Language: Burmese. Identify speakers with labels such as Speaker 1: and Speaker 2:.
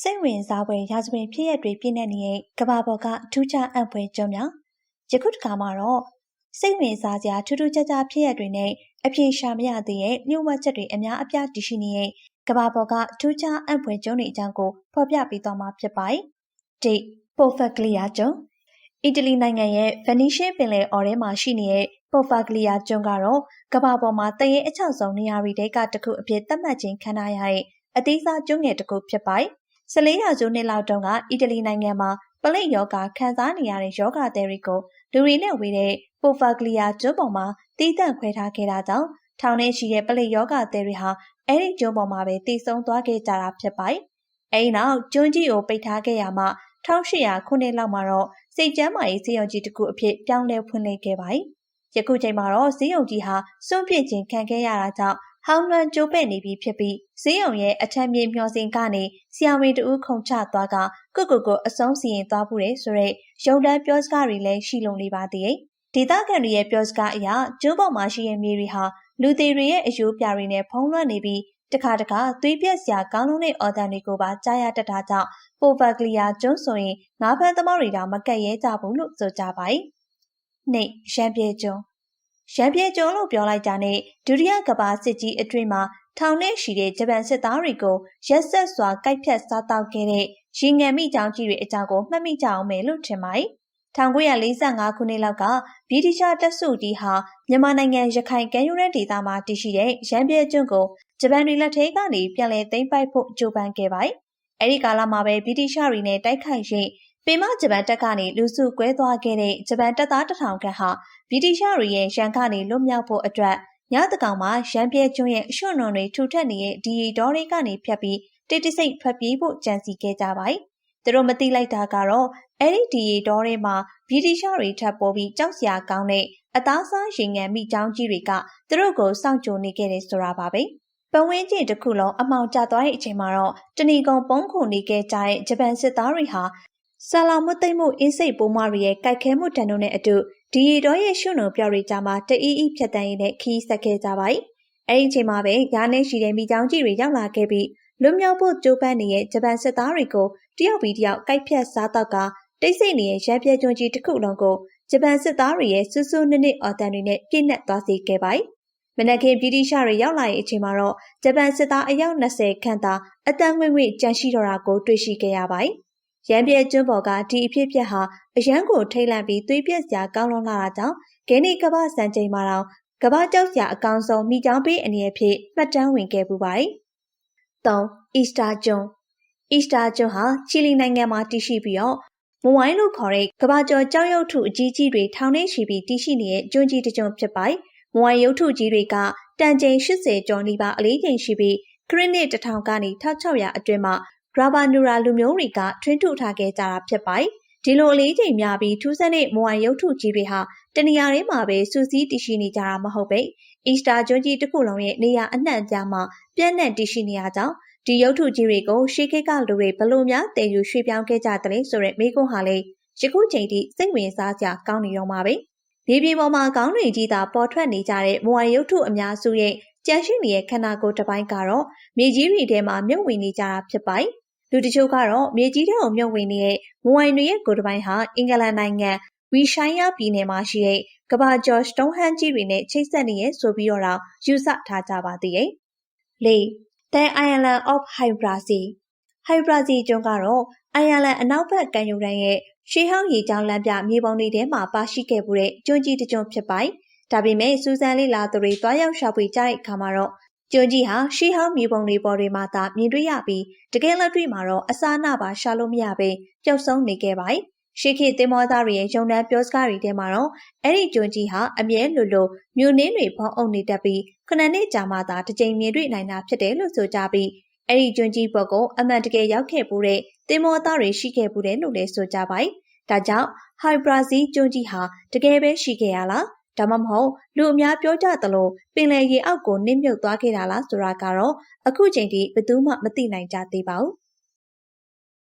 Speaker 1: စိတ်ဝင်စားဖွယ်ရာဇဝင်ဖြစ်ရပ်တွေပြည့်နေတဲ့ကဘာပေါ်ကထူးခြားအံ့ဖွယ်ကျွန်းများယခုတစ်ခါမှာတော့စိတ်ဝင်စားစရာထူးထူးခြားခြားဖြစ်ရပ်တွေနဲ့အပြေရှာမရသေးတဲ့ညှို့ဝှက်ချက်တွေအများအပြားတည်ရှိနေတဲ့ကဘာပေါ်ကထူးခြားအံ့ဖွယ်ကျွန်းတွေအကြောင်းကိုဖော်ပြပေးသွားမှာဖြစ်ပါတယ်။ဒီပိုဖက်ကလီယာကျွန်းအီတလီနိုင်ငံရဲ့ဗနီရှင်းပင်လယ်အော်ထဲမှာရှိနေတဲ့ပိုဖက်ကလီယာကျွန်းကတော့ကဘာပေါ်မှာတရေအချောက်ဆုံးနေရာတွေတဲကတစ်ခုအဖြစ်သတ်မှတ်ခြင်းခံထားရတဲ့အသေးစားကျွန်းငယ်တစ်ခုဖြစ်ပါတယ်။ 14ရာစုနှစ်လောက်တုန်းကအီတလီနိုင်ငံမှာပလိတ်ယောဂခံစားနေရတဲ့ယောဂသည်တွေကိုလူတွေနဲ့ဝေးတဲ့ပိုဖာဂလီယာကျွန်းပေါ်မှာတီးတန့်ခွဲထားခဲ့တာကြောင့်ထောင်ထဲရှိတဲ့ပလိတ်ယောဂသည်တွေဟာအဲ့ဒီကျွန်းပေါ်မှာပဲတည်ဆုံသွားခဲ့ကြတာဖြစ်ပါတယ်။အဲဒီနောက်ကျွန်းကြီးကိုပိတ်ထားခဲ့ရမှ1800ခုနှစ်လောက်မှာတော့စိတ်ကျမ်းမာရေးစေယုံကြီးတစ်ခုအဖြစ်ပြောင်းလဲဖွင့်လှစ်ခဲ့ပါတယ်။ယခုချိန်မှာတော့စေယုံကြီးဟာစွန့်ပစ်ခြင်းခံခဲ့ရတာကြောင့် ဟောင်းလွှမ်းကျိုးပဲ့နေပြီဖြစ်ပြီးဈေးရုံရဲ့အထက်မြေမျှော်စင်ကနေဆရာဝန်တူခုံချသွားကကုတ်ကုတ်ကိုအဆုံးစီရင်သွားမှုတဲ့ဆိုတဲ့ရုံတန်းပြောစကားတွေလည်းရှိလုံနေပါသေးတယ်။ဒေသခံတွေရဲ့ပြောစကားအရကျိုးပေါ်မှာရှိတဲ့မြေတွေဟာလူသေးတွေရဲ့အယိုးပြတွေနဲ့ဖုံးလွှမ်းနေပြီးတခါတခါသွေးပြက်စရာကောင်းလုံးတဲ့အော်တန်တွေကိုပါကြားရတတ်တာကြောင့်ပိုဗက်ကလီယာကျွန်းဆိုရင်ငါးဖက်သမားတွေတောင်မကက်ရဲကြဘူးလို့ဆိုကြပါတယ်။နေရန်ပြေကျွန်း ရန်ပြေကျွန်းလို့ပြောလိုက်တာနဲ့ဒုတိယကမ္ဘာစစ်ကြီးအတွင်းမှာထောင်နဲ့ရှိတဲ့ဂျပန်စစ်သားတွေကိုရက်ဆက်စွာကိုက်ဖြတ်စားတောက်ခဲ့တဲ့ရင်ငံမိကြောင်းကြီးတွေအကြောင်းကိုမှတ်မိကြအောင်မယ်လို့ထင်ပါတယ်။1945ခုနှစ်လောက်ကဗြိတိရှတပ်စုကြီးဟာမြန်မာနိုင်ငံရခိုင်ကမ်းရိုးတန်းဒေသမှာတည်ရှိတဲ့ရန်ပြဲကျွန်းကိုဂျပန်တွေလက်ထဲကနေပြန်လည်သိမ်းပိုက်ဖို့ကြိုးပမ်းခဲ့ပါတယ်။အဲဒီကာလမှာပဲဗြိတိရှတွေနဲ့တိုက်ခိုက်ရင် ပင်မဂျပန်တပ်ကနေလူစုကွဲသွားခဲ့တဲ့ဂျပန်တပ်သားတထောင်ခန့်ဟာဗြိတိရှတွေရဲ့ရန်ကနေလွတ်မြောက်ဖို့အတွက်ညတကောင်မှာရန်ပြဲကျွန်းရဲ့အရွှွန့်နွန်တွေထူထပ်နေတဲ့ဒီဒေါ်တွေကနေဖြတ်ပြီးတိတ်တဆိတ်ထွက်ပြေးဖို့ကြံစီခဲ့ကြပါတယ်။သူတို့မသိလိုက်တာကတော့အဲ့ဒီဒီဒေါ်တွေမှာဗြိတိရှတွေထပ်ပေါ်ပြီးကြောက်စရာကောင်းတဲ့အသားစားရင်ငံမိချောင်းကြီးတွေကသူတို့ကိုစောင့်ကြိုနေခဲ့တယ်ဆိုတာပါပဲ။ပဝင်းကျင်တစ်ခုလုံးအမောင်ကျသွားတဲ့အချိန်မှာတော့တဏီကုံပုံးခုနေခဲ့ကြတဲ့ဂျပန်စစ်သားတွေဟာ ဆာလာမွတ်သိမ့်မှုအင်းစိတ်ပိုးမတွေရဲ့ကြိုက်ခဲမှုတန်တို့နဲ့အတူဒီရီတော်ရဲ့ရှုံုံပြော်ရီကြမှာတအီးအီးဖြတ်တန်းရင်းနဲ့ခီးဆက်ခဲ့ကြပါ၏။အဲဒီအချိန်မှာပဲရာနဲ့ရှိတဲ့မိချောင်းကြီးတွေရောက်လာခဲ့ပြီးလွတ်မြောက်ဖို့ကြိုးပမ်းနေတဲ့ဂျပန်စစ်သားတွေကိုတယောက်ပြီးတယောက်ကြိုက်ဖြတ်စားတော့ကတိတ်ဆိတ်နေတဲ့ရံပြဲကျွန်းကြီးတစ်ခုလုံးကိုဂျပန်စစ်သားတွေရဲ့စွစွနစ်နစ်အော်တန်တွေနဲ့ပြည့်နှက်သွားစေခဲ့ပါ၏။မနက်ခင်းဗြိတိရှားတွေရောက်လာတဲ့အချိန်မှာတော့ဂျပန်စစ်သားအယောက်20ခန့်သာအတန်းငွေ့ငွေ့ကြန့်ရှိတော့တာကိုတွေ့ရှိခဲ့ရပါ၏ ရန်ပြဲကျွန်းပေါ်ကဒီအဖြစ်ဖြစ်ဟာအရန်ကိုထိတ်လန့်ပြီးသွေးပြက်စရာကောင်းလွန်လာတာကြောင့်ဂိနေကပစံချိန်မှာတော့ကပကြောက်စရာအကောင်ဆုံးမိကြောင်းပေးအနေအဖြစ်မှတ်တမ်းဝင်ခဲ့ပူပါတယ်။၃အီစတာကျွန်းအီစတာကျွန်းဟာချီလီနိုင်ငံမှာတည်ရှိပြီးတော့မဝိုင်းလို့ခေါ်တဲ့ကဘာကျော်ကြောက်ရုပ်ထုအကြီးကြီးတွေထောင်ထဲရှိပြီးတည်ရှိနေတဲ့ကျွန်းကြီးတစ်ကျွန်းဖြစ်ပါတယ်။မဝိုင်းရုပ်ထုကြီးတွေကတန်ချိန်80ကျော်နီးပါးအလေးချိန်ရှိပြီးခရစ်နစ်1000ကနေ1600အတွင်းမှာ ရာဘာနူရာလူမျိုးတွေကထွင်းထုတ်ထားခဲ့ကြတာဖြစ်ပါတယ်။ဒီလိုအလေးချိန်များပြီးထူးဆန်းတဲ့မွန်ရုပ်ထုကြီးတွေဟာတနေရာထဲမှာပဲစူးစီးတည်ရှိနေကြတာမဟုတ်ပဲ။အီစတာကျွန်းကြီးတစ်ခုလုံးရဲ့နေရာအနှံ့ပြားမှာပြန့်နှံ့တည်ရှိနေရကြောင်းဒီရုပ်ထုကြီးတွေကိုရှေးခေတ်ကလူတွေဘလို့များတည်ယူရွှေ့ပြောင်းခဲ့ကြတယ်ဆိုတဲ့မိကုန်းဟာလေယခုချိန်ထိစိတ်ဝင်စားစရာကောင်းနေတော့မှာပဲ။ဒီပြည်ပေါ်မှာကောင်းတွေကြီးသာပေါ်ထွက်နေကြတဲ့မွန်ရုပ်ထုအများစုရဲ့ကြံရှိနေတဲ့ခန္ဓာကိုယ်တစ်ပိုင်းကတော့မြေကြီးတွေထဲမှာမြုပ်ဝင်နေကြတာဖြစ်ပါတယ် လူတချို့ကတော့မြေကြီးထဲကိုမြုပ်ဝင်နေတဲ့မွိုင်တွေရဲ့ကိုယ်တစ်ပိုင်းဟာအင်္ဂလန်နိုင်ငံဝီရှိုင်းယာပြည်နယ်မှာရှိတဲ့ကဘာဂျော့စတုန်းဟန်ကြီးတွေနဲ့ချိတ်ဆက်နေရဆိုပြီးတော့ယူဆထားကြပါသေးတယ်။၄ The Island of Hybrazil Hybrazil ကျွန်းကတော့အိုင်ယာလန်အနောက်ဘက်ကမ်းရိုးတန်းရဲ့ရှေးဟောင်းရေကြောင်းလမ်းပြမြေပုံတွေထဲမှာပါရှိခဲ့မှုတဲ့ကျွန်းကြီးတစ်ကျွန်းဖြစ်ပါတယ်။ဒါပေမဲ့စူဇန်လေးလာသူတွေတွားရောက်ရှာဖွေကြတဲ့အခါမှာတော့ ကျွန်းကြီးဟာရှေးဟောင်းမြေပုံတွေပေါ်တွေမှာသာမြင်တွေ့ရပြီးတကယ်လက်တွေ့မှာတော့အစားနာပါရှာလို့မရပဲပျောက်ဆုံးနေခဲ့ပါတယ်။ရှေးခေတ်သင်္ဘောသားတွေရဲ့ယုံတန်းပြောစကားတွေထဲမှာတော့အဲ့ဒီကျွန်းကြီးဟာအမြဲလိုလိုမြို့နှင်းတွေပေါင်းအုပ်နေတတ်ပြီးခုနှစ်နှစ်ကြာမှသာတစ်ကြိမ်မြင်တွေ့နိုင်တာဖြစ်တယ်လို့ဆိုကြပြီးအဲ့ဒီကျွန်းကြီးပေါ်ကိုအမှန်တကယ်ရောက်ခဲ့ပူတဲ့သင်္ဘောသားတွေရှိခဲ့ပူတယ်လို့လည်းဆိုကြပါတယ်။ဒါကြောင့် High Brazil ကျွန်းကြီးဟာတကယ်ပဲရှိခဲ့ရလား ဒါမှမဟုတ်လူအများပြောကြသလိုပင်လယ်ရေအောက်ကိုနစ်မြုပ်သွားခဲ့တာလားဆိုတာကတော့အခုချိန်ထိဘယ်သူမှမသိနိုင်ကြသေးပါဘူး